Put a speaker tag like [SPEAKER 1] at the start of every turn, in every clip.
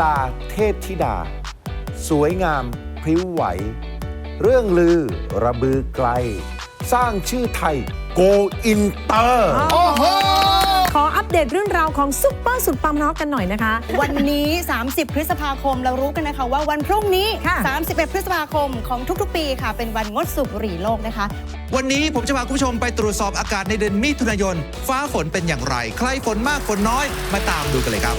[SPEAKER 1] ลาเทพธิดา สวยงามพริ้วไหว เรื่องลือระบือไกล สร้างชื่อไทยโกอินเตอร์
[SPEAKER 2] โอ้โห
[SPEAKER 3] ขออัปเดตเรื่องราวของซุปเปอร์สุดปังน็อกกันหน่อยนะคะ
[SPEAKER 2] วันนี้ 30 พฤษภาคมเรารู้กันนะคะ ว่าวันพรุ่งนี้
[SPEAKER 3] ค่ะ
[SPEAKER 2] 31 พฤษภาคมของทุกๆ ปีค่ะ เป็นวันงดสูบบุหรี่โลกนะคะ
[SPEAKER 4] วันนี้ผมจะพาคุณผู้ชมไปตรวจสอบอากาศในเดือนมิถุนายน ฟ้าฝนเป็นอย่างไร ใครฝนมากฝนน้อยมาตามดูกันเลยครับ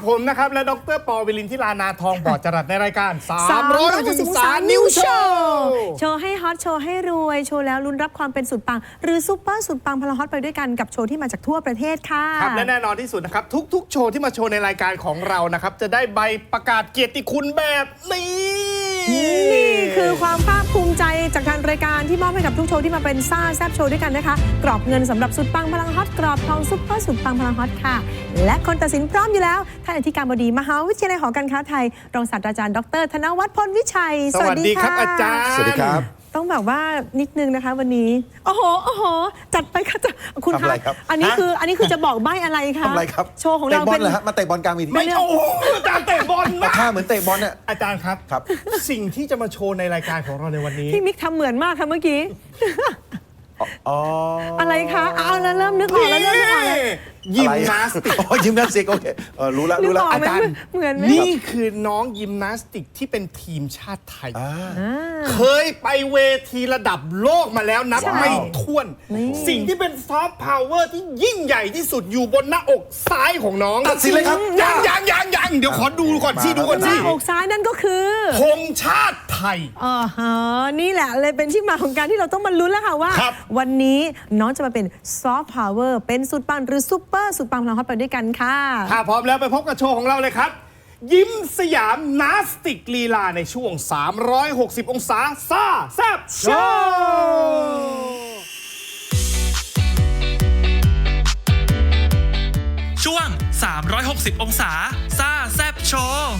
[SPEAKER 5] กับผมนะครับ และดรปอวิลินทิลานาทองบอดจรัสในรายการ360องศานิวโชว์
[SPEAKER 3] โชว์ให้ฮอตโชว์ให้รวย โชว์แล้วลุ้นรับความเป็นสุดปัง หรือซุปเปอร์สุดปังพลังฮอตไปด้วยกันกับโชว์ที่มาจากทั่วประเทศค่ะ
[SPEAKER 5] ครับและแน่นอนที่สุดนะครับ ทุกๆ โชว์ที่มาโชว์ในรายการของเรานะครับ จะได้ใบประกาศเกียรติคุณแบบนี้
[SPEAKER 3] นี่คือความ ภาคภูมิใจจากทางรายการที่มอบให้กับทุกโชว์ที่มาเป็นซ่าแซบโชว์ด้วยกันนะคะ กรอบเงินสำหรับสุดปังพลังฮอตกรอบทองซุปเปอร์สุดปังพลังฮอตค่ะ และคนตัดสินพร้อมอยู่แล้ว ท่านอธิการบดีมหาวิทยาลัยหอการค้าไทยรองศาสตราจารย์ดร ธนวัฒน์พลวิชัย
[SPEAKER 5] สวัสดีครับอาจารย์
[SPEAKER 1] สวัสดีครับ
[SPEAKER 3] ต้องแบบว่านิดนึงนะคะวันนี้ โอ้โห โอ้โห จัดไปค่ะจะคุณ
[SPEAKER 1] ทำอะไรครับ
[SPEAKER 3] อันนี้
[SPEAKER 5] ฮะ
[SPEAKER 3] คืออันนี้คือจะบอกใบ้อะไรคะ
[SPEAKER 1] ทำอะไรครับ
[SPEAKER 3] โชว์ของ
[SPEAKER 1] เตะ
[SPEAKER 3] เรา
[SPEAKER 1] บอ
[SPEAKER 3] เป็
[SPEAKER 1] ล
[SPEAKER 3] น
[SPEAKER 1] เหรอฮะมาเตะบอลกลางเวที
[SPEAKER 5] ไม่โอ้โหอาจารย์เตะบอลนะ
[SPEAKER 1] ท่าเหมือนเตะบอลเนี่ย
[SPEAKER 5] อาจารย์ครับ
[SPEAKER 1] ครับ
[SPEAKER 5] สิ่งที่จะมาโชว์ในรายการของเราในวันนี้
[SPEAKER 3] พี่มิกทำเหมือนมากค่ะเมื่อกี้
[SPEAKER 1] อ๋ออ
[SPEAKER 3] อะไรคะเอาแล้วเริ่มนึกออกแล้วเริ่มนึกออกแล้ว
[SPEAKER 5] ยิม
[SPEAKER 1] อะไร
[SPEAKER 5] นาสติก
[SPEAKER 1] อ๋อยิมนาสติกโอเคเออรู้แล้ว
[SPEAKER 3] นึ
[SPEAKER 1] รู้
[SPEAKER 3] ก
[SPEAKER 1] แล้ว
[SPEAKER 3] ออก
[SPEAKER 5] อา
[SPEAKER 3] ไหม
[SPEAKER 5] จารย์
[SPEAKER 3] เหมือนไหม
[SPEAKER 5] นี่คือน้องยิมนาสติกที่เป็นทีมชาติไทย
[SPEAKER 1] อ่า
[SPEAKER 5] เคยไปเวทีระดับโลกมาแล้วนับ
[SPEAKER 1] ใช่
[SPEAKER 5] ไม่ถ้วน
[SPEAKER 3] นี่
[SPEAKER 5] สิ่งที่เป็นซอฟต์พาวเวอร์ที่ยิ่งใหญ่ที่สุดอยู่บนหน้าอกซ้ายของน้อง
[SPEAKER 1] ตัดสินเลยครับ
[SPEAKER 5] ยังยังยังยังเดี๋ยวขอดูก่อนสิ
[SPEAKER 1] มา
[SPEAKER 5] ดูก่อน
[SPEAKER 3] ห
[SPEAKER 5] สิ
[SPEAKER 3] น้าอกซ้ายนั่นก็คือ
[SPEAKER 5] ธงชาติไทย
[SPEAKER 3] อ๋อฮะนี่แหละเลยเป็นที่มาของการที่เราต้องมาลุ้นแล้วค่ะว่า
[SPEAKER 5] ครับ
[SPEAKER 3] วันนี้น้องจะมาเป็นซอฟต์พาวเวอร์เป็นสุดปังหรือซุปเปอร์สุดปังพลังฮอตไปด้วยกันค่ะ
[SPEAKER 5] ถ้าพร้อมแล้วไปพบกับโชว์ของเราเลยครับ ยิ้มสยามนาสติกลีลาในช่วง 360 องศาซ่าแซบโชว์
[SPEAKER 6] ช่วง 360 องศาซ่าแซบโชว์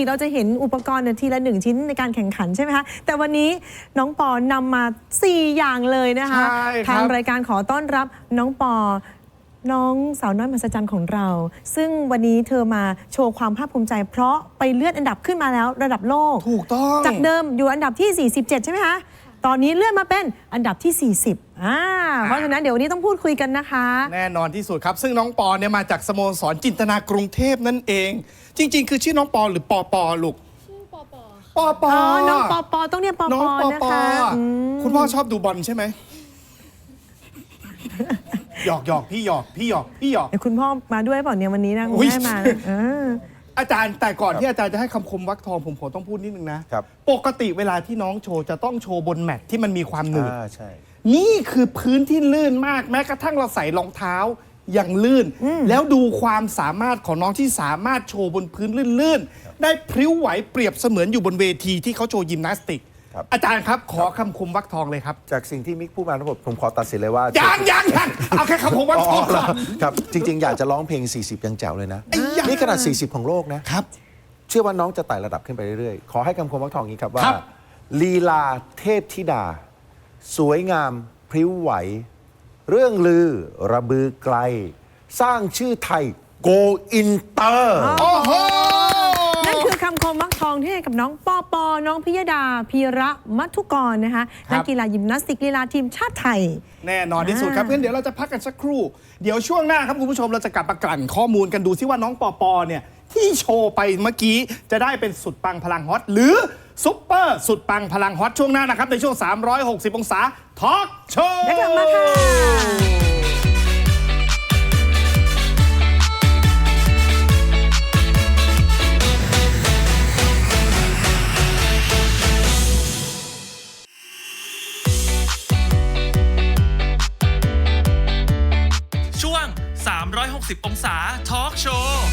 [SPEAKER 3] ติเราจะเห็นอุปกรณ์เนี่ยทีละหนึ่งชิ้นในการแข่งขันใช่ไหมคะ แต่วันนี้น้องปอนำมา 4 อย่างเลยนะคะ
[SPEAKER 5] ใช่ครับ
[SPEAKER 3] ทางรายการขอต้อนรับน้องปอ น้องสาวน้อยมหัศจรรย์ของเรา ซึ่งวันนี้เธอมาโชว์ความภาคภูมิใจ เพราะไปเลื่อนอันดับขึ้นมาแล้วระดับโลก
[SPEAKER 5] ถูกต้อง
[SPEAKER 3] จากเดิมอยู่อันดับที่ 47 ใช่ไหมคะ ตอนนี้เลื่อนมาเป็นอันดับที่ 40อ่าเพราะฉะนั้นเดี๋ยววันนี้ต้องพูดคุยกันนะคะ
[SPEAKER 5] แน่นอนที่สุดครับ ซึ่งน้องปอเนี่ยมาจากสโมสรจินตนากรุงเทพนั่นเอง จริง ๆ คือชื่อน้องปอหรือปอปอลูกชื่อปอปอปอปอ
[SPEAKER 3] อ๋อน้องปอปอต้องเรียกปอ
[SPEAKER 5] น้อง
[SPEAKER 3] ปอ
[SPEAKER 5] ปอ
[SPEAKER 3] นะ
[SPEAKER 5] ปอ
[SPEAKER 3] คะอืม
[SPEAKER 5] คุณพ่อชอบดูบอลใช่ไหมหยอกหยอกพี่หยอกพี่หยอกพี่หยอก
[SPEAKER 3] เดี๋ยวคุณพ่อมาด้วยเปล่าเนี่ยวันนี้นะคุณ
[SPEAKER 5] อุ๊ย
[SPEAKER 3] แม่มาเออ
[SPEAKER 5] อาจารย์แต่ก่อนที่อาจารย์จะให้คำคมวักทองผมขอต้องพูดนิดนึงนะครับ ปกติเวลาที่น้องโชว์จะต้องโชว์บนแมตที่มันมีความหนืด
[SPEAKER 1] อ่าใช่
[SPEAKER 5] นี่คือพื้นที่ลื่นมากแม้กระทั่งเราใส่รองเท้ายังลื่น แล้วดูความสามารถของน้องที่สามารถโชว์บนพื้นลื่นๆได้พริ้วไหวเปรียบเสมือนอยู่บนเวทีที่เขาโชว์ยิมนาสติก
[SPEAKER 1] ครับ
[SPEAKER 5] อาจารย์ครับขอคำคมวักทองเลยครับ
[SPEAKER 1] จากสิ่งที่มิกพูดมาทั้งหมดผมขอตัดสินเลยว่า
[SPEAKER 5] ยังยังยังเอาแค่คำคมวัก
[SPEAKER 1] อ๋อ
[SPEAKER 5] ทอง
[SPEAKER 1] เหร
[SPEAKER 5] ก่
[SPEAKER 1] อ
[SPEAKER 5] อน
[SPEAKER 1] ครับ จริง ๆ อยากจะร้องเพลง 40 ยังแจ๋วเลยนะ
[SPEAKER 5] ไอ้ ยะ
[SPEAKER 1] นี่ขนาด 40 ของโลกนะ
[SPEAKER 5] ครับ
[SPEAKER 1] เชื่อว่าน้องจะไต่ระดับขึ้นไปเรื่อยๆ ขอให้คำคมวักทองอย่างนี้ครับว่า
[SPEAKER 5] ครับ
[SPEAKER 1] ลีลาเทพธิดา สวยงาม พริ้วไหว เรื่องลือ ระบือไกล สร้างชื่อไทย โกอินเตอร์
[SPEAKER 5] โอ้โห
[SPEAKER 3] นั่นคือคำคมมัก ทองที่ให้กับน้องปอปอน้องพิยดาพีระมัทุกรนะคะ
[SPEAKER 5] ครับ
[SPEAKER 3] นักกีฬายิมนาสติกลีลาทีมชาติไทย
[SPEAKER 5] แน่นอนที่สุดครับ
[SPEAKER 3] อ่า
[SPEAKER 5] งั้นเดี๋ยวเราจะพักกันสักครู่ เดี๋ยวช่วงหน้าครับคุณผู้ชมเราจะกลับมากลั่นข้อมูลกันดูซิว่าน้องปอปอเนี่ยที่โชว์ไปเมื่อกี้จะได้เป็นสุดปังพลังฮอตหรือซุปเปอร์สุดปังพลังฮอตช่วงหน้านะครับในช่วง 360 องศาทอล์กโชว์
[SPEAKER 3] เดี๋ยวกลับมาค่ะ
[SPEAKER 6] 360 องศาทอล์กโชว์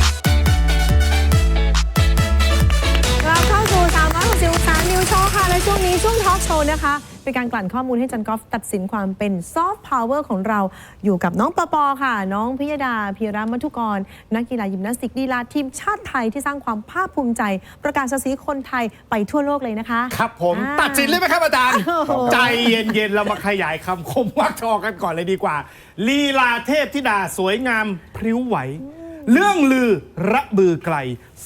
[SPEAKER 3] เราเข้าสู่360องศา นิวโชว์ค่ะ และช่วงนี้ช่วงทอล์กโชว์นะคะ เป็นการกลั่นข้อมูลให้จันกอฟตัดสินความเป็นซอฟต์พาวเวอร์ของเราอยู่กับน้องปอปอค่ะ น้องพิยดาพีระมัทุกร นักกีฬายิมนาสติกลีลาทีมชาติไทยที่สร้างความภาคภูมิใจ ประกาศศักดิ์ศรีคนไทยไปทั่วโลกเลยนะคะ
[SPEAKER 5] ครับผม
[SPEAKER 3] อ่า
[SPEAKER 5] ตัดสินเลยไหมครับอาจารย์
[SPEAKER 3] โอ้โห
[SPEAKER 5] ใจเย็นๆ เรามาขยายคำคมวักทองกันก่อนเลยดีกว่า ลีลาเทพธิดาสวยงามพริ้วไหว เรื่องลือระบือไกล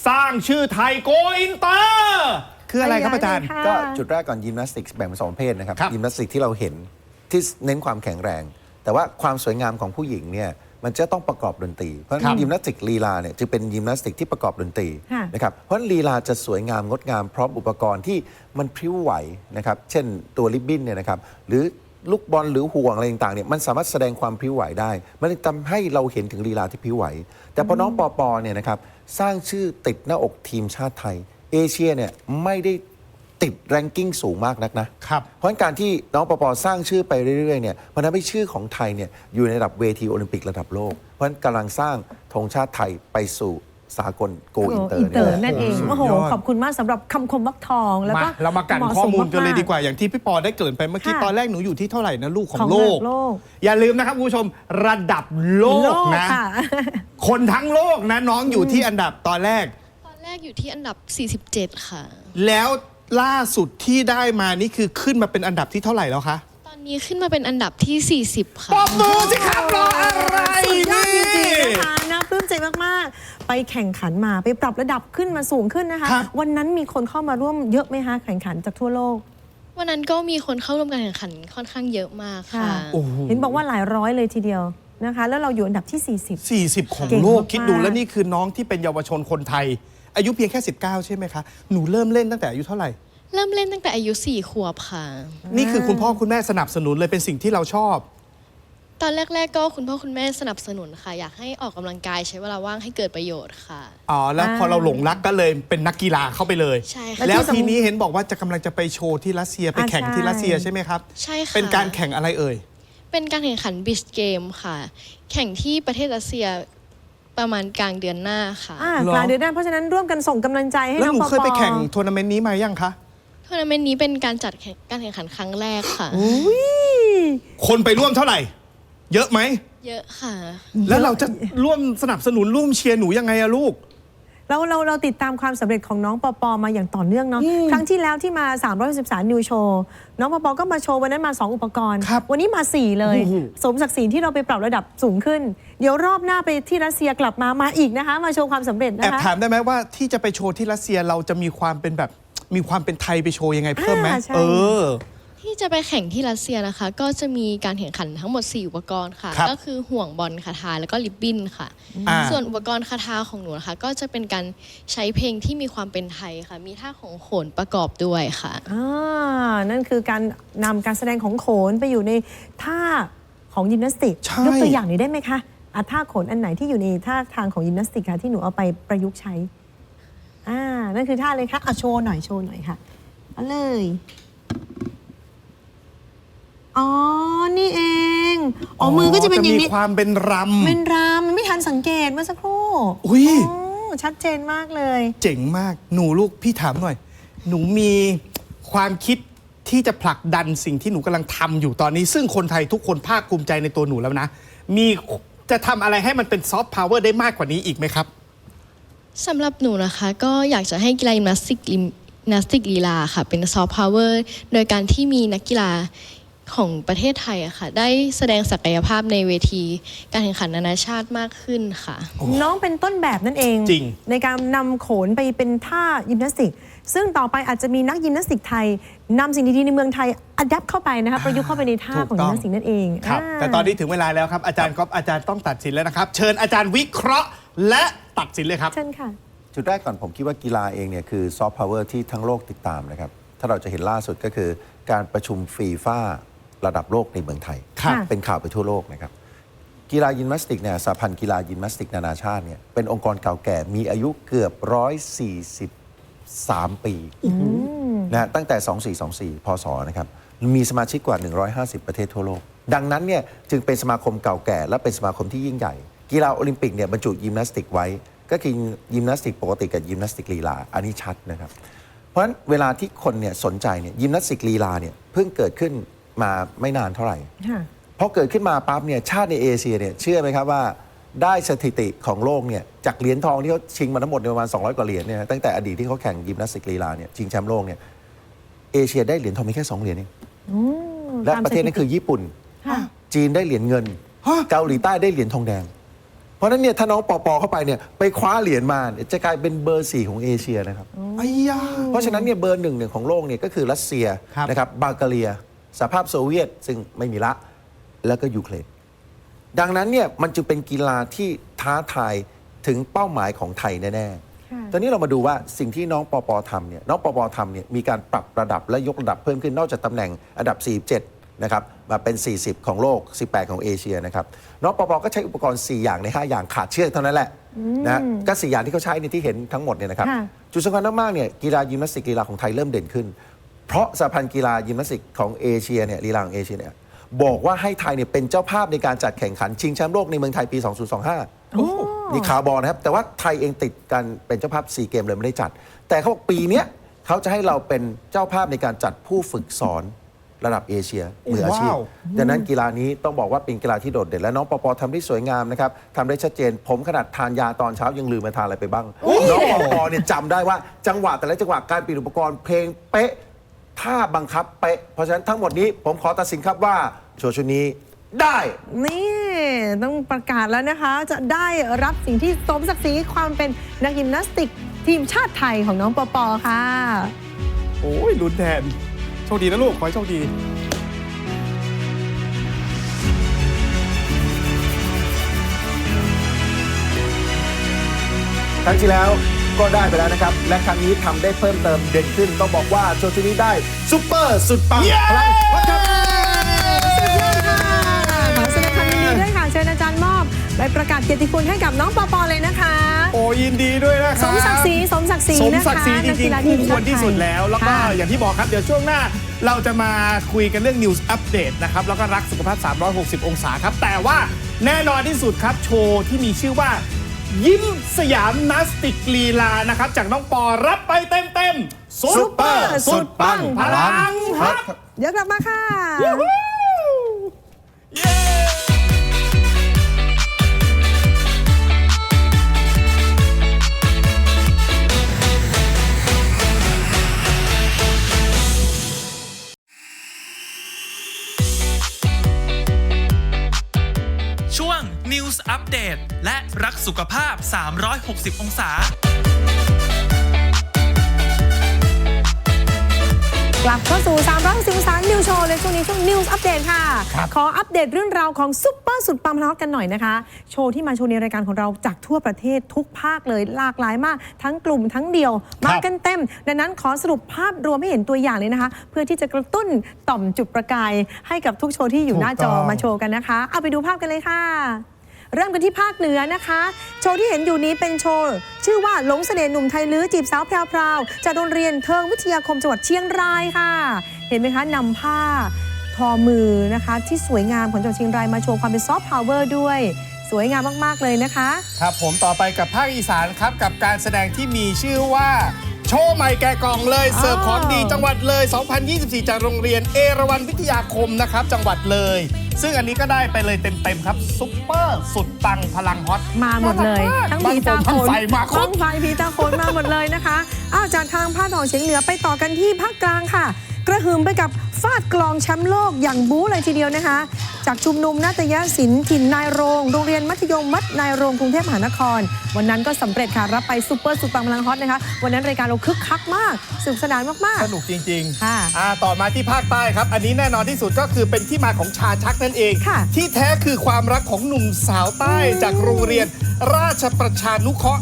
[SPEAKER 5] สร้างชื่อไทยโกอินเตอร์ คืออะไรครับอาจารย์
[SPEAKER 3] ค่ะ
[SPEAKER 1] ก็จุดแรกก่อนยิมนาสติกแบ่งเป็นสองประเภทนะครับ
[SPEAKER 5] ครับ
[SPEAKER 1] ยิมนาสติกที่เราเห็นที่เน้นความแข็งแรง แต่ว่าความสวยงามของผู้หญิงเนี่ยมันจะต้องประกอบดนตรี เพราะฉะ
[SPEAKER 5] ครั
[SPEAKER 1] นั้น
[SPEAKER 5] บ
[SPEAKER 1] ยิมนาสติกลีลาเนี่ยจะเป็นยิมนาสติกที่ประกอบดนตรี
[SPEAKER 3] ค่ะ
[SPEAKER 1] นะครับเพราะฉะนั้นลีลาจะสวยงามงดงามพร้อมอุปกรณ์ที่มันพริ้วไหวนะครับเช่นตัวริบบิ้นเนี่ยนะครับหรือลูกบอลหรือห่วงอะไรต่างๆเนี่ยมันสามารถแสดงความพริ้วไหวได้ มันเลยทำให้เราเห็นถึงลีลาที่พริ้วไหว แต่พอน้องปอปอเนี่ยนะครับสร้างชื่อติดหน้าอกทีมชาติไทย เอเชียเนี่ยไม่ได้ติดแรงกิ้งสูงมากนักนะ
[SPEAKER 5] ครับ
[SPEAKER 1] เพราะฉะนั้นการที่น้องปอปอสร้างชื่อไปเรื่อยๆเนี่ยมันทำให้ชื่อของไทยเนี่ยอยู่ในระดับเวทีโอลิมปิกระดับโลก เพราะฉะนั้นกำลังสร้างธงชาติไทยไปสู่สากลโกอินเตอร์
[SPEAKER 3] อินเตอร์
[SPEAKER 1] ย
[SPEAKER 3] นั่นเอง
[SPEAKER 5] สุด
[SPEAKER 3] โอ้โห
[SPEAKER 5] ยอด
[SPEAKER 3] ขอบคุณมากสำหรับคำคมวักทอง แล้วก็
[SPEAKER 5] มาเรามากัน
[SPEAKER 3] หะ
[SPEAKER 5] ข้อ
[SPEAKER 3] ส
[SPEAKER 5] มูลกันเลยา
[SPEAKER 3] กๆ
[SPEAKER 5] ดีกว่าอย่างที่พี่ปอได้เกริ่นไปเมื่อกี้
[SPEAKER 3] ค่ะ
[SPEAKER 5] ตอนแรกหนูอยู่ที่เท่าไหร่นะลูกขอ
[SPEAKER 3] ของง
[SPEAKER 5] โลก
[SPEAKER 3] โลก
[SPEAKER 5] อย่าลืมนะครับคุณผู้ชมระดับโลกนะ
[SPEAKER 3] ค่ะ
[SPEAKER 5] คนทั้งโลกนะน้องอยู่ที่อันดับตอนแรก
[SPEAKER 7] ตอน แรกอยู่ที่อันดับ 47 ค่ะ
[SPEAKER 5] แล้วล่าสุดที่ได้มานี่คือขึ้นมาเป็นอันดับที่เท่าไหร่แล้วคะ
[SPEAKER 7] ตอนนี้ขึ้นมาเป็นอันดับที่ 40 ค่ะ
[SPEAKER 5] ปอบมือสิครับรออะไร
[SPEAKER 3] สุดยอดจ
[SPEAKER 5] นี่
[SPEAKER 3] ริงๆนะคะน่าปลื้มใจมาก ๆ ไปแข่งขันมาไปปรับระดับขึ้นมาสูงขึ้นนะคะ
[SPEAKER 5] ครับ
[SPEAKER 3] วันนั้นมีคนเข้ามาร่วมเยอะไหมคะแข่งขันจากทั่วโลก
[SPEAKER 7] วันนั้นก็มีคนเข้าร่วมการแข่งขันค่อนข้างเยอะมากค่ะ
[SPEAKER 5] โอ้โห
[SPEAKER 3] เห็นบอกว่าหลายร้อยเลยทีเดียวนะคะ แล้วเราอยู่อันดับที่ 40
[SPEAKER 5] 40 ของ
[SPEAKER 3] เก่ง
[SPEAKER 5] โลก
[SPEAKER 3] มากๆ
[SPEAKER 5] คิดดูแล้วนี่คือน้องที่เป็นเยาวชนคนไทย อายุเพียงแค่ 19 ใช่ไหมคะ หนูเริ่มเล่นตั้งแต่อายุเท่าไหร่
[SPEAKER 7] เริ่มเล่นตั้งแต่อายุ4ขวบค่ะ
[SPEAKER 5] นี่คือคุณพ่อคุณแม่สนับสนุนเลยเป็นสิ่งที่เราชอบ
[SPEAKER 7] ตอนแรก ๆ ก็คุณพ่อคุณแม่สนับสนุนค่ะ อยากให้ออกกำลังกายใช้เวลาว่างให้เกิดประโยชน์ค่ะ
[SPEAKER 5] อ๋อ แล้วพอเราหลงรักก็เลยเป็นนักกีฬาเข้าไปเลย
[SPEAKER 7] ใช่ค่ะ
[SPEAKER 5] แล้ว
[SPEAKER 3] ที่สำ
[SPEAKER 5] ทีนี้เห็นบอกว่าจะกำลังจะไปโชว์ที่รัสเซียไป
[SPEAKER 3] อ่า
[SPEAKER 5] แข่ง
[SPEAKER 3] ใช่
[SPEAKER 5] ที่รัสเซียใช่ไหมครับ
[SPEAKER 7] ใช่ค่ะ
[SPEAKER 5] เป็นการแข่งอะไรเอ่ย
[SPEAKER 7] เป็นการแข่งขันบิชเกมค่ะ แข่งที่ประเทศรัสเซีย ประมาณกลางเดือนหน้าค่ะ
[SPEAKER 3] อ่า
[SPEAKER 5] เหรอ
[SPEAKER 3] กลางเดือนหน้าเพราะฉะนั้นร่วมกันส่งกำลังใจให้
[SPEAKER 5] แล้ว
[SPEAKER 3] น้อง
[SPEAKER 5] หนู
[SPEAKER 3] ปอ
[SPEAKER 5] เคยไป
[SPEAKER 3] ปอ
[SPEAKER 5] แข่งทัวร์นาเมนต์นี้มายังคะ
[SPEAKER 7] ทัวร์นาเมนต์นี้เป็นการจัดแข่งการแข่งขันครั้งแรกค่ะ
[SPEAKER 3] อุ้ย
[SPEAKER 5] คนไปร่วมเท่าไหร่ เยอะไหม
[SPEAKER 7] เยอะค่ะ
[SPEAKER 5] แล้วเราจะร่วมสนับสนุนร่วมเชียร์หนูยังไงอะลูก
[SPEAKER 3] เราเราเราติดตามความสำเร็จของน้องปอปอมาอย่างต่อเนื่องเนาะครั้งที่แล้วที่มา 313นิวโชว์น้องปอปอก็มาโชว์วันนั้นมา 2 อุปกรณ์
[SPEAKER 5] ครับ
[SPEAKER 3] วันนี้มา 4 เลย
[SPEAKER 5] โอ้โห
[SPEAKER 3] สมศักดิ์ศรีที่เราไปปรับระดับสูงขึ้น เดี๋ยวรอบหน้าไปที่รัสเซียกลับมามาอีกนะคะ มาโชว์ความสำเร็จ
[SPEAKER 5] แอบ
[SPEAKER 3] นะคะ
[SPEAKER 5] ถามได้ไหมว่าที่จะไปโชว์ที่รัสเซียเราจะมีความเป็นแบบมีความเป็นไทยไปโชว์ยังไงเพิ่มไหม
[SPEAKER 3] อ่าใช่
[SPEAKER 5] เออ
[SPEAKER 7] ที่จะไปแข่งที่รัสเซียนะคะ ก็จะมีการแข่งขันทั้งหมด 4 อุปกรณ์ค่ะ
[SPEAKER 5] ครับ
[SPEAKER 7] ก็คือห่วงบอลคาถาแล้วก็ลิบบิ้นค่ะ
[SPEAKER 5] อ่า
[SPEAKER 7] ส่วนอุปกรณ์คาถาของหนูนะคะ ก็จะเป็นการใช้เพลงที่มีความเป็นไทยค่ะ มีท่าของโขนประกอบด้วยค่ะ
[SPEAKER 3] อ่านั่นคือการนำการแสดงของโขนไปอยู่ในท่าของยิมนาสติก
[SPEAKER 5] ใช่
[SPEAKER 3] ยกตัวอย่างหน่อยได้ไหมคะอะท่าโขนอันไหนที่อยู่ในท่าทางของยิมนาสติกคะที่หนูเอาไปประยุกต์ใช้อ่านั่นคือท่าเลยคะอะโชว์หน่อยโชว์หน่อยค่ะเอาเลย อ๋อ นี่เอง อ๋อ มือก็จะเป็นอย่างนี้
[SPEAKER 5] มีความเป็นรำ
[SPEAKER 3] เป็นรามมันไม่ทันสังเกตเมื่อสักครู่
[SPEAKER 5] อุ๊ย
[SPEAKER 3] อ๋อชัดเจนมากเลย
[SPEAKER 5] เจ๋งมาก หนูลูกพี่ถามหน่อย หนูมีความคิดที่จะผลักดันสิ่งที่หนูกำลังทำอยู่ตอนนี้ ซึ่งคนไทยทุกคนภาคภูมิใจในตัวหนูแล้วนะ มีจะทำอะไรให้มันเป็นซอฟต์พาวเวอร์ได้มากกว่านี้อีกไหมครับ
[SPEAKER 7] สำหรับหนูนะคะก็อยากจะให้กีฬายิมนาสติกลิมนาสติกลีลาค่ะ เป็นซอฟต์พาวเวอร์โดยการที่มีนักกีฬา ของประเทศไทยอะค่ะ ได้แสดงศักยภาพในเวที การแข่งขันนานาชาติมากขึ้นค่ะ
[SPEAKER 3] น้องเป็นต้นแบบนั่นเอง
[SPEAKER 5] จริง
[SPEAKER 3] ในการนำโขนไปเป็นท่ายิมนาสติก ซึ่งต่อไปอาจจะมีนักยิมนาสติกไทยนำสิ่งดีๆในเมืองไทยอัดแอปเข้าไปนะคะประยุกต์เข้าไปในท่า
[SPEAKER 5] ถูก
[SPEAKER 3] ของ
[SPEAKER 5] ต้
[SPEAKER 3] ยิ
[SPEAKER 5] อง
[SPEAKER 3] มนาสติกนั่นเอง
[SPEAKER 5] ครับา แต่ตอนนี้ถึงเวลาแล้วครับ อาจารย์ก๊อฟอาจารย์ต้องตัดสินแล้วนะครับ เชิญอาจารย์วิเคราะห์ และตัดสินเลยครับ
[SPEAKER 3] เช่นค่ะ
[SPEAKER 1] จุดแรกก่อนผมคิดว่ากีฬาเองเนี่ยคือซอฟต์พาวเวอร์ที่ทั้งโลกติดตามนะครับ ถ้าเราจะเห็นล่าสุดก็คือการประชุมฟีฟ่า ระดับโลกในเมืองไทย
[SPEAKER 3] ครับ
[SPEAKER 1] เป็นข่าวไปทั่วโลกนะครับ กีฬายิมนาสติกเนี่ยสหพันธ์กีฬายิมนาสติกนานาชาติเนี่ยเป็นองค์กรเก่าแก่มีอายุเกือบ 143 ปีนะฮะตั้งแต่ 2424 พศนะครับ มีสมาชิกกว่า 150 ประเทศทั่วโลก ดังนั้นเนี่ยจึงเป็นสมาคมเก่าแก่ และเป็นสมาคมที่ยิ่งใหญ่ กีฬาโอลิมปิกเนี่ยบรรจุยิมนาสติกไว้ ก็คือยิมนาสติกปกติกับยิมนาสติกลีลา อันนี้ชัดนะครับ เพราะฉะนั้นเวลาที่คนเนี่ยสนใจเนี่ยยิมนาสติกลีลาเนี่ยเพิ่งเกิดขึ้น มาไม่นานเท่าไหร่
[SPEAKER 3] ค่ะ
[SPEAKER 1] พอเกิดขึ้นมาปั๊บเนี่ยชาติในเอเชียเนี่ยเชื่อไหมครับว่าได้สถิติของโลกเนี่ยจากเหรียญทองที่เขาชิงมาทั้งหมดในยประมาณ 200 กว่าเหรียญเนี่ยตั้งแต่อดีตที่เขาแข่งยิมนาสติกลีลาเนี่ยชิงแชมป์โลกเนี่ยเอเชียได้เหรียญทองมีแค่2เหรียญเองและประเทศนั้นคือญี่ปุ่น
[SPEAKER 3] ค่ะ
[SPEAKER 1] จีนได้เหรียญเงิน
[SPEAKER 5] ฮะ
[SPEAKER 1] เกาหลีใต้ได้เหรียญทองแดง เพราะฉะนั้นเนี่ยถ้าน้องปอปอเข้าไปเนี่ยไปคว้าเหรียญมาเนี่ยจะกลายเป็นเบอร์สี่ของเอเชียนะครับ
[SPEAKER 5] ไอ้ยา
[SPEAKER 1] เพราะฉะนั้นเนี่ยเบอร์หนึ่งหนึ่งของโลกเนี่ยก็คือรัสเซีย
[SPEAKER 5] ครับ
[SPEAKER 1] นะครับบัลแกเรีย สหภาพโซเวียตซึ่งไม่มีละ แล้วก็ยูเครนดังนั้นเนี่ยมันจึงเป็นกีฬาที่ท้าทายถึงเป้าหมายของไทยแน่
[SPEAKER 3] ค่ะ
[SPEAKER 1] ๆตอนนี้เรามาดูว่าสิ่งที่น้องปอปอทำเนี่ยน้องปอปอทำเนี่ยมีการปรับระดับและยกระดับเพิ่มขึ้นนอกจากตำแหน่งอันดับ 47 นะครับมาเป็น 40 ของโลก 18 ของเอเชียนะครับน้องปอปอก็ใช้อุปกรณ์ 4 อย่างใน 5 อย่างขาดเชือกเท่านั้นแหละนะก็สี่อย่างที่เขาใช้ในยที่เห็นทั้งหมดเนี่ยนะครับ
[SPEAKER 3] ค่ะ
[SPEAKER 1] จุดสำคัญมากๆเนี่ยกีฬายิมนาสติกกีฬาของไทยเริ่มเด่นขึ้น เพราะสหพันธ์กีฬายิมนาสติกของเอเชียเนี่ยลีลาของเอเชียเนี่ยบอกว่าให้ไทยเนี่ยเป็นเจ้าภาพในการจัดแข่งขันชิงแชมป์โลกในเมืองไทยปี 2025
[SPEAKER 3] โอ้
[SPEAKER 1] นี่ข่าวบอลนะครับ แต่ว่าไทยเองติดกันเป็นเจ้าภาพซีเกมเลยไม่ได้จัด แต่เขาบอกปีเนี้ยเขาจะให้เราเป็นเจ้าภาพในการจัดผู้ฝึกสอนระดับเอเชียมืออาชีพ
[SPEAKER 5] ว้าว
[SPEAKER 1] ดังนั้นกีฬานี้ต้องบอกว่าเป็นกีฬาที่โดดเด่นและน้องปอปอทำได้สวยงามนะครับทำได้ชัดเจน ผมขนาดทานยาตอนเช้ายังลืมมาทานอะไรไปบ้าง น้องปอปอเนี่ยจำได้ว่าจังหวะแต่ละจังหวะการเปลี่ยนอุปกรณ์เพลงเป๊ะ ท่าบังคับเป๊ะเพราะฉะนั้นทั้งหมดนี้ผมขอตัดสินครับว่าโชว์ชุดนี้ได้
[SPEAKER 3] นี่ ต้องประกาศแล้วนะคะ จะได้รับสิ่งที่สมศักดิ์ศรีความเป็นนักยิมนาสติกทีมชาติไทยของน้องปอปอค่ะ
[SPEAKER 5] โอ้ยลุ้นแทน โชคดีนะลูก ขอให้โชคดี
[SPEAKER 1] ครั้งที่แล้ว ก็ได้ไปแล้วนะครับ และครั้งนี้ทำได้เพิ่มเติมเด่นขึ้น ต้องบอกว่าโชว์ชุดนี้ได้ซุปเปอร์สุดปัง
[SPEAKER 5] เย้
[SPEAKER 1] พลังวัดครับ
[SPEAKER 3] สุดยอดค่ะขอแสดงความยินดีด้วยค่ะ เชิญอาจารย์มอบใบประกาศเกียรติคุณให้กับน้องปอปอเลยนะคะ
[SPEAKER 5] โอ้ยินดีด้วยนะค
[SPEAKER 3] ส
[SPEAKER 5] รับ
[SPEAKER 3] มศักดิ์ศรีสมศักดิ์ศรี
[SPEAKER 5] สม
[SPEAKER 3] นะคะ
[SPEAKER 5] ศักดิ์ศรีจ
[SPEAKER 3] นัก
[SPEAKER 5] ริ
[SPEAKER 3] กี
[SPEAKER 5] ง
[SPEAKER 3] ฬา
[SPEAKER 5] ๆ
[SPEAKER 3] ที
[SPEAKER 5] คู่
[SPEAKER 3] ม
[SPEAKER 5] ควรที่สุดแล้ว แล้วก็
[SPEAKER 3] ค่ะ
[SPEAKER 5] อย่างที่บอกครับ เดี๋ยวช่วงหน้า เราจะมาคุยกันเรื่อง News Update นะครับ แล้วก็รักสุขภาพ 360 องศาครับ แต่ว่าแน่นอนที่สุดครับ โชว์ที่มีชื่อว่า ยิ้มสยามนาสติกลีลานะครับ จากน้องปอรับไปเต็มๆซุปเปอร์สุดปังพลังฮอต
[SPEAKER 3] เดี๋ยวกลับมาค่ะ
[SPEAKER 5] เย้
[SPEAKER 6] News Update และรักสุขภาพ 360 องศา
[SPEAKER 3] กลับเข้าสู่ 360องศานิวโชว์เลยช่วงนี้ช่วงนิวส์อัปเดตค่ะ ขออัปเดตเรื่องราวของซุปเปอร์สุดปังพลังกันหน่อยนะคะ โชว์ที่มาโชว์ในรายการของเราจากทั่วประเทศทุกภาคเลยหลากหลายมาก ทั้งกลุ่มทั้งเดียว มากันเต็ม ดังนั้นขอสรุปภาพรวมให้เห็นตัวอย่างเลยนะคะ เพื่อที่จะกระตุ้นต่อมจุดประกาย ให้กับทุกโชว์ที่อยู่หน้าจอมาโชว์กันนะคะ เอาไปดูภาพกันเลยค่ะ เริ่มกันที่ภาคเหนือนะคะ โชว์ที่เห็นอยู่นี้เป็นโชว์ ชื่อว่าหลงเสน่ห์หนุ่มไทยลื้อจีบสาวแพรวๆจากโรงเรียนเทิงวิทยาคมจังหวัดเชียงรายค่ะ เห็นไหมคะนำผ้าทอมือนะคะที่สวยงามของจังหวัดเชียงรายมาโชว์ความเป็นซอฟต์พาวเวอร์ด้วยสวยงามมาก ๆ เลยนะคะ
[SPEAKER 5] ครับผมต่อไปกับภาคอีสานครับ กับการแสดงที่มีชื่อว่า โชว์ใหม่แก่กล่องเลยเสิร์ฟของดีจังหวัดเลย 2024 จากโรงเรียนเอราวัณวิทยาคมนะครับ จังหวัดเลย ซึ่งอันนี้ก็ได้ไปเลยเต็ม ๆ ครับ ซุปเปอร์สุดปังพลังฮอต
[SPEAKER 3] มาหมดเลย ทั้งผีตาโข
[SPEAKER 5] ทั้ง
[SPEAKER 3] น
[SPEAKER 5] ไฟมาคร
[SPEAKER 3] ทั้
[SPEAKER 5] บ
[SPEAKER 3] งไฟผีตาโขนมาหมดเลยนะคะ อ้าวจากทางภาคตะวันออกเฉียงเหนือไปต่อกันที่ภาคกลางค่ะ กระหึ่มไปกับ ฟาดกลองแชมป์โลกอย่างบู๊เลยทีเดียวนะคะ จากชุมนุมนาฏยศิลป์ถิ่นนายโรง โรงเรียนมัธยมมัดนายโรงกรุงเทพมหานคร วันนั้นก็สำเร็จค่ะ รับไปซูเปอร์สุดปังพลังฮอตนะคะ วันนั้นรายการเราคึกคักมากสนุกสนานมาก
[SPEAKER 5] สนุกจริง
[SPEAKER 3] ค่ะ
[SPEAKER 5] อ่าต่อมาที่ภาคใต้ครับ อันนี้แน่นอนที่สุดก็คือเป็นที่มาของชาชักนั่นเอง
[SPEAKER 3] ค่ะ
[SPEAKER 5] ที่แท้คือความรักของหนุ่มสาวใต้จากโรงเรียนราชประชานุเคราะห์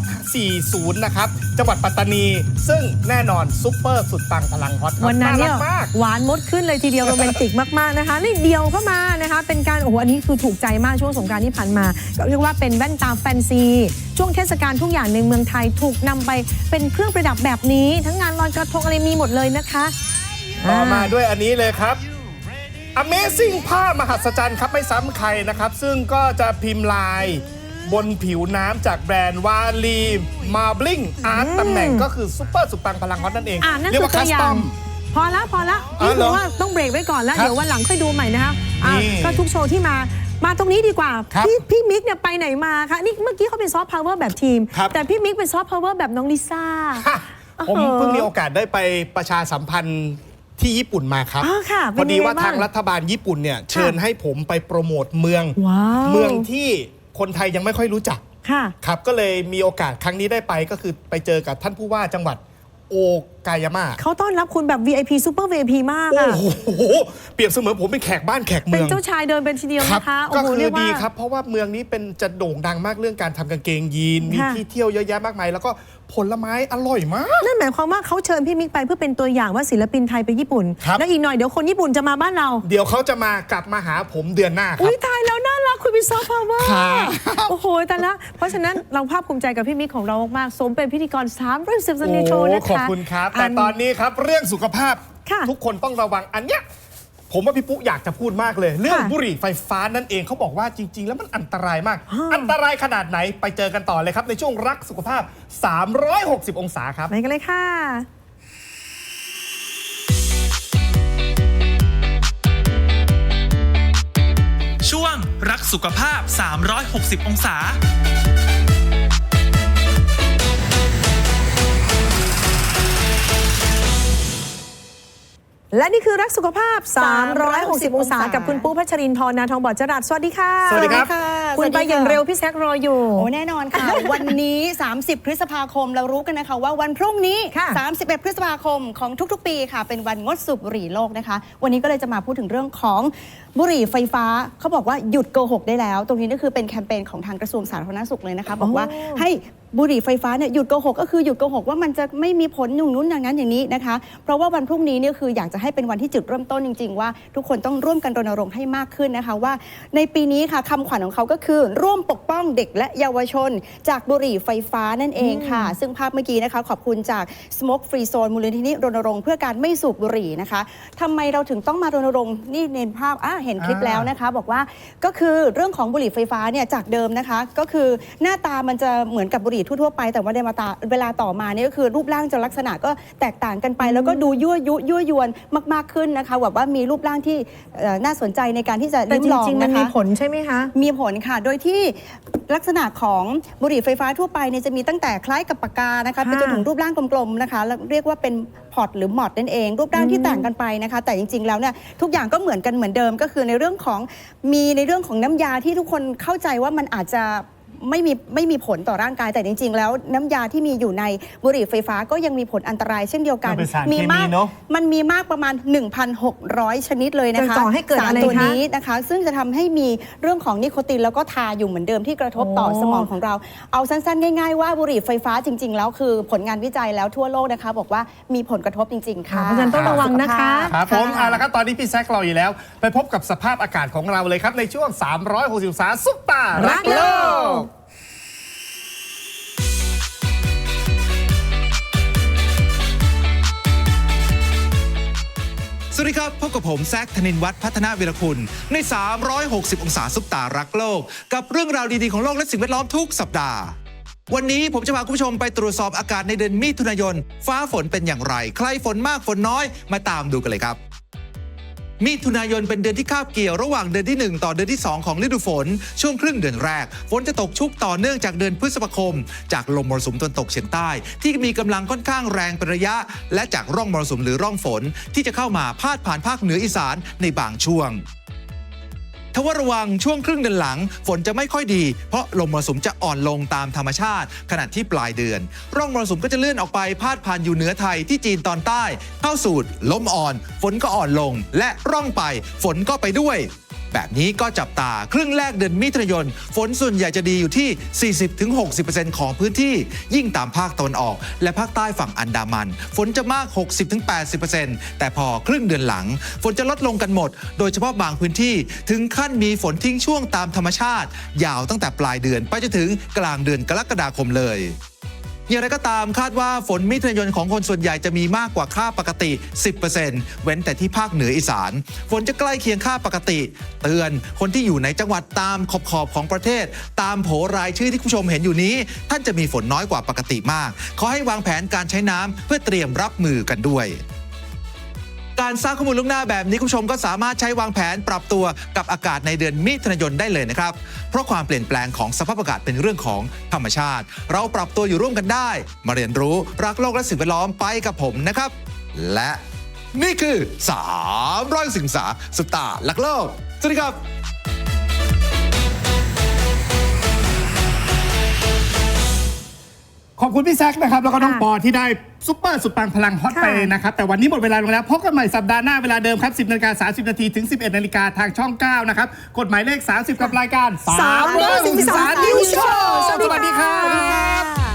[SPEAKER 5] 40 นะครับ จังหวัดปัตตานี ซึ่งแน่นอนซุปเปอร์สุดปังพลังฮอตครับ
[SPEAKER 3] วันนั้นเนี่ยา
[SPEAKER 5] รักมาก
[SPEAKER 3] หวานมดขึ้นเลยทีเดียวโรแมนติกมากๆนะคะนี่เดียวก็มานะคะ เป็นการโอ้โหอันนี้คือถูกใจมากช่วงสงกรานต์ที่ผ่านมา ก็เรียกว่าเป็นแว่นตาแฟนซี ช่วงเทศกาลทุกอย่างในเมืองไทยถูกนำไปเป็นเครื่องประดับแบบนี้ ทั้งงานลอยกระทงอะไรมีหมดเลยนะคะ
[SPEAKER 5] ต่อมาด้วยอันนี้เลยครับ Amazing ผ้ามหัศจรรย์ครับไม่ซ้ำใครนะครับ ซึ่งก็จะพิมพ์ลายบนผิวน้ำจากแบรนด์วาลีมาบลิงอาร์ตตำแหน่งก็คือซุปเปอร์สุดปังพลังฮอตนั่นเอง
[SPEAKER 3] อ่านั่น
[SPEAKER 5] เรียก
[SPEAKER 3] คือ
[SPEAKER 5] ว่า
[SPEAKER 3] ตั
[SPEAKER 5] คั
[SPEAKER 3] ว
[SPEAKER 5] ส
[SPEAKER 3] อย่า
[SPEAKER 5] ตองม
[SPEAKER 3] พอละพอละ
[SPEAKER 5] อ๋อ
[SPEAKER 3] นี่
[SPEAKER 5] เหร
[SPEAKER 3] คืออว่าต้องเบรกไว้ก่อนแล้ว
[SPEAKER 5] ครับ
[SPEAKER 3] เดี๋ยววันหลังค่อยดูใหม่นะคะอะ
[SPEAKER 5] นี่
[SPEAKER 3] ก็ทุกโชว์ที่มา มาตรงนี้ดีกว่า
[SPEAKER 5] ครับ
[SPEAKER 3] พี่พี่มิกเนี่ยไปไหนมาคะ นี่เมื่อกี้เขาเป็นซอฟต์พาวเวอร์แบบทีม
[SPEAKER 5] ครับ
[SPEAKER 3] แต่พี่มิกเป็นซอฟต์พาวเวอร์แบบน้องลิซ่า
[SPEAKER 5] ฮะผม
[SPEAKER 3] โอ้โห
[SPEAKER 5] เพิ่งมีโอกาสได้ไปประชาสัมพันธ์ที่ญี่ปุ่นมาครับ
[SPEAKER 3] อ๋อค่ะ
[SPEAKER 5] พอดีว่า
[SPEAKER 3] เป็นไงบ้าง
[SPEAKER 5] ทางรัฐบาลญี่ปุ่นเนี่ยเชิญให้ผมไปโปรโมทเมือง
[SPEAKER 3] ว้าว
[SPEAKER 5] เมืองที่คนไทยยังไม่ค่อยรู้จัก
[SPEAKER 3] ค่ะ
[SPEAKER 5] ครับก็เลยมีโอกาสครั้งนี้ได้ไปก็คือไปเจอกับท่านผู้ว่าจังหวัดโอ กายาม่า
[SPEAKER 3] เขาต้อนรับคุณแบบ VIP ซูเปอร์ VIP มาก
[SPEAKER 5] โอ้
[SPEAKER 3] อะ
[SPEAKER 5] โหเปรียบเสมือนผมเป็นแขกบ้านแขก
[SPEAKER 3] เป็
[SPEAKER 5] เมื
[SPEAKER 3] น
[SPEAKER 5] อง
[SPEAKER 3] เจ้าชายเดินเป็นทีเดียว
[SPEAKER 5] ครับ
[SPEAKER 3] นะคะโอ้
[SPEAKER 5] ก็
[SPEAKER 3] โห
[SPEAKER 5] คื
[SPEAKER 3] เรี
[SPEAKER 5] อย
[SPEAKER 3] กว่า
[SPEAKER 5] ดีครับ เพราะว่าเมืองนี้เป็นจะโด่งดังมากเรื่องการทำกางเกงยีน มี
[SPEAKER 3] ค่ะ
[SPEAKER 5] ที่เที่ยวเยอะแยะมากมาย แล้วก็ผลไม้อร่อยมาก
[SPEAKER 3] นั่นหมายความว่าเขาเชิญพี่มิกไปเพื่อเป็นตัวอย่างว่าศิลปินไทยไปญี่ปุ่น
[SPEAKER 5] ครับ
[SPEAKER 3] แล้วอีกหน่อยเดี๋ยวคนญี่ปุ่นจะมาบ้านเรา
[SPEAKER 5] เดี๋ยวเขาจะมากลับมาหาผมเดือนหน้าครั
[SPEAKER 3] อุ้
[SPEAKER 5] บ
[SPEAKER 3] ยตายแล้วน่ารักคุณเป็นซอฟต์พาวเวอร์
[SPEAKER 5] ครับ
[SPEAKER 3] โอ้โหแต่ละ เพราะฉะนั้นเราภาคภูมิใจกับพี่มิกของเรามาก ๆ สมเป็นพิธีกร3ร้อยสิบสนิโชว์นะคะ
[SPEAKER 5] ขอบคุณครับแต่ตอนนี้ครับเรื่องสุขภาพ
[SPEAKER 3] ค่ะ
[SPEAKER 5] ทุกคนต้องระวังอันเนี้ยผมว่าพี่ปุ๊อยากจะพูดมากเลย เรื่อง
[SPEAKER 3] ค่ะ
[SPEAKER 5] บุหรี่ไฟฟ้านั่นเองเขาบอกว่าจริง ๆ แล้วมันอันตรายมาก
[SPEAKER 3] ฮะ
[SPEAKER 5] อันตรายขนาดไหนไปเจอกันต่อเลยครับ ในช่วงรักสุขภาพ 360 องศาครับ
[SPEAKER 3] ไปกันเลยค่ะ
[SPEAKER 6] ช่วงรักสุขภาพ 360 องศา
[SPEAKER 3] และนี่คือรักสุขภาพ 360
[SPEAKER 2] 360
[SPEAKER 3] องศา กับคุณปุ๊พัชรินทร์นาทองบอดจรัสสวัสดีค่ะ
[SPEAKER 5] สวัสดีครับ
[SPEAKER 3] คุณไปอย่างเร็วพี่แซกรออยู่
[SPEAKER 2] โอ้แน่นอนค่ะ วันนี้ 30 พฤษภาคมเรารู้กันนะคะ ว่าวันพรุ่งนี้
[SPEAKER 3] ค่ะ
[SPEAKER 2] 31 พฤษภาคมของทุกๆ ปีค่ะ เป็นวันงดสูบบุหรี่โลกนะคะ วันนี้ก็เลยจะมาพูดถึงเรื่องของบุหรี่ไฟฟ้าเขาบอกว่าหยุดโกหกได้แล้ว ตรงนี้ก็คือเป็นแคมเปญของทางกระทรวงสาธารณสุขเลยนะคะ บอกว่า
[SPEAKER 3] โอ้
[SPEAKER 2] ให้ บุหรี่ไฟฟ้าเนี่ยหยุดโกหกก็คือหยุดโกหกว่ามันจะไม่มีผลอย่างนู้นอย่างนั้นอย่างนี้นะคะ เพราะว่าวันพรุ่งนี้เนี่ยคืออยากจะให้เป็นวันที่จุดเริ่มต้นจริง ๆ ว่า ทุกคนต้องร่วมกันรณรงค์ให้มากขึ้นนะคะว่า ในปีนี้ค่ะคำขวัญของเขาก็คือ ร่วมปกป้องเด็กและเยาวชน จากบุหรี่ไฟฟ้านั่นเองค่ะ ซึ่งภาพเมื่อกี้นะคะ ขอบคุณจาก Smoke Free Zone มูลนิธิรณรงค์เพื่อการไม่สูบบุหรี่นะคะทำไมเราถึงต้องมารณรงค์นี่เน้นภาพอะเห็นคลิป
[SPEAKER 5] อ่า
[SPEAKER 2] แล้วนะคะ บอกว่าก็คือเรื่องของบุหรี่ไฟฟ้าเนี่ยจากเดิมนะคะ ก็คือหน้าตามันจะเหมือนกับบุหรี่รี่ทั่วๆไปแต่ว่าในเวลาเวลาต่อมาเนี่ยก็คือรูปร่างจะลักษณะก็แตกต่างกันไป แล้วก็ดูยั่วยุยั่วยวนมาก ๆขึ้นนะคะแบบว่ามีรูปร่างที่เอ่อน่าสนใจในการที่จะ
[SPEAKER 3] แต่
[SPEAKER 2] ลิ้ม
[SPEAKER 3] จ
[SPEAKER 2] ลอง
[SPEAKER 3] ริงๆมัน
[SPEAKER 2] นะคะ
[SPEAKER 3] มีผลใช่ไหมคะ
[SPEAKER 2] มีผลค่ะ โดยที่ลักษณะของบุหรี่ไฟฟ้าทั่วไปเนี่ยจะมีตั้งแต่คล้ายกับปากกานะคะไปจนถึงรูปร่างกลมๆนะคะแล้วเรียกว่าเป็นพอร์ตหรือมอดนั่นเอง รูปร่างที่ต่างกันไปนะคะ แต่จริง ๆ แล้วเนี่ยทุกอย่างก็เหมือนกันเหมือนเดิมก็คือในเรื่องของมีในเรื่องของน้ำยาที่ทุกคนเข้าใจว่ามันอาจจะ ไม่มีไม่มีผลต่อร่างกายแต่จริง ๆ แล้วน้ำยาที่มีอยู่ในบุหรี่ไฟฟ้าก็ยังมีผลอันตรายเช่นเดียวกัน
[SPEAKER 5] มันเป็นสารเคมี
[SPEAKER 2] มาก
[SPEAKER 5] เนอะ
[SPEAKER 2] มันมีมากประมาณ 1,600 ชนิดเลยนะคะ
[SPEAKER 3] จะก่อให้เกิด
[SPEAKER 2] สาร
[SPEAKER 3] อะไร
[SPEAKER 2] ตัว
[SPEAKER 3] คะ
[SPEAKER 2] นี้นะคะ ซึ่งจะทำให้มีเรื่องของนิโคตินแล้วก็ทาอยู่เหมือนเดิมที่กระทบต่อ
[SPEAKER 3] โอ้
[SPEAKER 2] สมองของเรา เอาสั้นๆ ง่ายๆว่าบุหรี่ไฟฟ้าจริง ๆ แล้วคือผลงานวิจัยแล้วทั่วโลกนะคะ บอกว่ามีผลกระทบจริง ๆ ค่ะ
[SPEAKER 3] เพราะฉะนั้นต้องระวังนะคะ
[SPEAKER 5] ครับผมเอาละครับตอนนี้พี่แซครออยู่แล้ว ไปพบกับสภาพอากาศของเราเลยครับ ในช่วง 360องศาซุปตา รักโลก
[SPEAKER 4] สวัสดีครับ พบกับผมแซคธนินวัฒน์พัฒนาวิรคุณ ใน 360 องศาซุปตารักโลก กับเรื่องราวดี ๆ ของโลกและสิ่งแวดล้อมทุกสัปดาห์ วันนี้ผมจะพาคุณผู้ชมไปตรวจสอบอากาศในเดือนมิถุนายน ฟ้าฝนเป็นอย่างไร ใครฝนมากฝนน้อยมาตามดูกันเลยครับ มิถุนายนเป็นเดือนที่คาบเกี่ยวระหว่างเดือนที่ 1 ต่อเดือนที่ 2 ของฤดูฝน ช่วงครึ่งเดือนแรก ฝนจะตกชุกต่อเนื่องจากเดือนพฤษภาคม จากลมมรสุมตะวันตกเฉียงใต้ ที่มีกำลังค่อนข้างแรงเป็นระยะ และจากร่องมรสุมหรือร่องฝนที่จะเข้ามาพาดผ่านภาคเหนืออีสานในบางช่วง ทว่าระวังช่วงครึ่งเดือนหลัง ฝนจะไม่ค่อยดี เพราะลมมรสุมจะอ่อนลงตามธรรมชาติ ขณะที่ปลายเดือน ร่องมรสุมก็จะเลื่อนออกไปพาดผ่านอยู่เหนือไทยที่จีนตอนใต้ เข้าสู่ลมอ่อน ฝนก็อ่อนลง และร่องไป ฝนก็ไปด้วย แบบนี้ก็จับตาครึ่งแรกเดือนมิถุนายน ฝนส่วนใหญ่จะดีอยู่ที่ 40-60%ของพื้นที่ ยิ่งตามภาคตะวันออก และภาคใต้ฝั่งอันดามัน ฝนจะมาก 60-80%แต่พอครึ่งเดือนหลัง ฝนจะลดลงกันหมด โดยเฉพาะบางพื้นที่ถึงขั้นมีฝนทิ้งช่วงตามธรรมชาติ ยาวตั้งแต่ปลายเดือนไปจนถึงกลางเดือนกรกฎาคมเลย อย่างไรก็ตามคาดว่าฝนมิถุนายนของคนส่วนใหญ่จะมีมากกว่าค่าปกติ 10%เว้นแต่ที่ภาคเหนืออีสาน ฝนจะใกล้เคียงค่าปกติ เตือนคนที่อยู่ในจังหวัดตามขอบขอบของประเทศ ตามโผรายชื่อที่คุณผู้ชมเห็นอยู่นี้ ท่านจะมีฝนน้อยกว่าปกติมาก ขอให้วางแผนการใช้น้ำเพื่อเตรียมรับมือกันด้วย การสร้างข้อมูลล่วงหน้าแบบนี้คุณผู้ชมก็สามารถใช้วางแผนปรับตัวกับอากาศในเดือนมิถุนายนได้เลยนะครับ เพราะความเปลี่ยนแปลงของสภาพอากาศเป็นเรื่องของธรรมชาติ เราปรับตัวอยู่ร่วมกันได้ มาเรียนรู้รักโลกและสิ่งแวดล้อมไปกับผมนะครับ และนี่คือ3ร้อยสิงสาสตาร์ลักโลกสวัสดีครับ
[SPEAKER 5] ขอบคุณพี่แซคนะครับ แล้วก็น้อง
[SPEAKER 3] ค่ะ
[SPEAKER 5] ปอที่ได้ซุปเปอร์สุดปังพลังฮอต
[SPEAKER 3] ค่ะ
[SPEAKER 5] ไปนะครับ แต่วันนี้หมดเวลาลงแล้ว พบกันใหม่สัปดาห์หน้าเวลาเดิมครับ 10นาฬิกา30นาทีถึง 11นาฬิกาทางช่อง 9 นะครับ กฎหมายเลข 30 กับรายการ
[SPEAKER 3] 360
[SPEAKER 5] 360
[SPEAKER 3] News Show
[SPEAKER 5] สวัสดีครั
[SPEAKER 3] สวัสดี
[SPEAKER 5] บ
[SPEAKER 3] ค่ะ